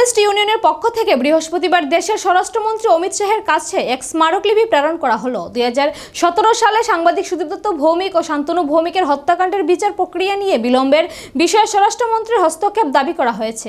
Journalist ইউনিয়নের পক্ষ থেকে বৃহস্পতিবার দেশের স্বরাষ্ট্রমন্ত্রী অমিত শাহের কাছে এক স্মারকলিপি প্রেরণ করা হলো। দুই হাজার সতেরো সালে সাংবাদিক সুদীপ্ত ভৌমিক ও শান্তনু ভৌমিকের হত্যাকাণ্ডের বিচার প্রক্রিয়া নিয়ে বিলম্বের বিষয়ে স্বরাষ্ট্রমন্ত্রীর হস্তক্ষেপ দাবি করা হয়েছে।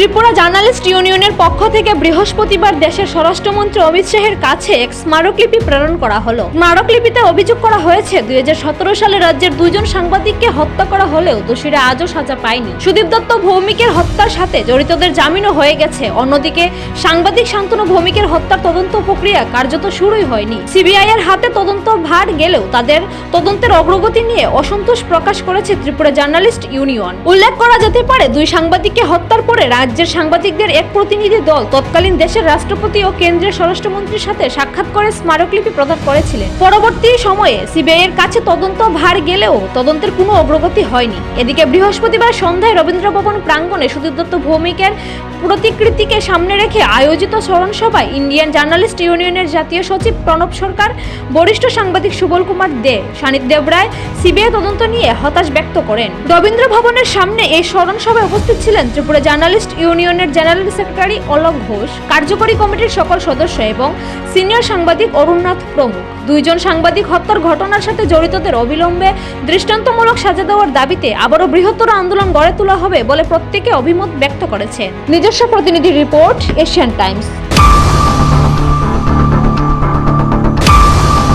ত্রিপুরা জার্নালিস্ট ইউনিয়নের পক্ষ থেকে বৃহস্পতিবার দেশের স্বরাষ্ট্রমন্ত্রী অমিত শাহের কাছে এক স্মারকলিপি প্রেরণ করা হলো। স্মারকলিপিতে অভিযোগ করা হয়েছে দু হাজার সতেরো সালে রাজ্যের দুইজন সাংবাদিককে হত্যা করা হলেও দোষীরা আজও সাজা পায়নি। সুদীপ দত্ত ভৌমিকের হত্যার সাথে জড়িতদের জামিনও হয়ে গেছে। অন্যদিকে, সাংবাদিক শান্তনু ভৌমিকের হত্যার তদন্ত প্রক্রিয়া কার্যত শুরুই হয়নি। সিবিআই এর হাতে তদন্ত ভার গেলেও তাদের তদন্তের অগ্রগতি নিয়ে অসন্তোষ প্রকাশ করেছে ত্রিপুরা জার্নালিস্ট ইউনিয়ন। উল্লেখ করা যেতে পারে, দুই সাংবাদিককে হত্যার পরে রাজ্যের সাংবাদিকদের এক প্রতিনিধি দল তৎকালীন দেশের রাষ্ট্রপতি ও কেন্দ্রীয় স্বরাষ্ট্রমন্ত্রীর সাথে সাক্ষাৎ করে স্মারকলিপি প্রদান করেছিলেন। পরবর্তী সময়ে সিবিআই এর কাছে তদন্ত ভার গেলেও তদন্তের কোনো অগ্রগতি হয়নি। এদিকে বৃহস্পতিবার সন্ধ্যায় রবীন্দ্র ভবন প্রাঙ্গণে সুদীপ দত্ত ভৌমিকের প্রতিকৃতিকে সামনে রেখে আয়োজিত স্মরণ সভায় ইন্ডিয়ান জার্নালিস্ট ইউনিয়নের জাতীয় সচিব প্রণব সরকার, বরিষ্ঠ সাংবাদিক সুবল কুমার দে সানিদ দেবরায় সিবিআই তদন্ত নিয়ে হতাশ ব্যক্ত করেন। রবীন্দ্র ভবনের সামনে এই স্মরণ সভায় উপস্থিত ছিলেন ত্রিপুরা জার্নালিস্ট ইউনিয়নের জেনারেল সেক্রেটারি অলক ঘোষ, কার্যকরী কমিটির সকল সদস্য এবং সিনিয়র সাংবাদিক অরুণনাথ প্রমুখ। দুইজন সাংবাদিক হত্যার ঘটনার সাথে জড়িতদের অবিলম্বে দৃষ্টান্তমূলক সাজা দেওয়ার দাবিতে আবারও বৃহত্তর আন্দোলন গড়ে তোলা হবে বলে প্রত্যেকে অভিমত ব্যক্ত করেছে নিজস্ব প্রতিনিধি রিপোর্ট, এশিয়ান টাইমস।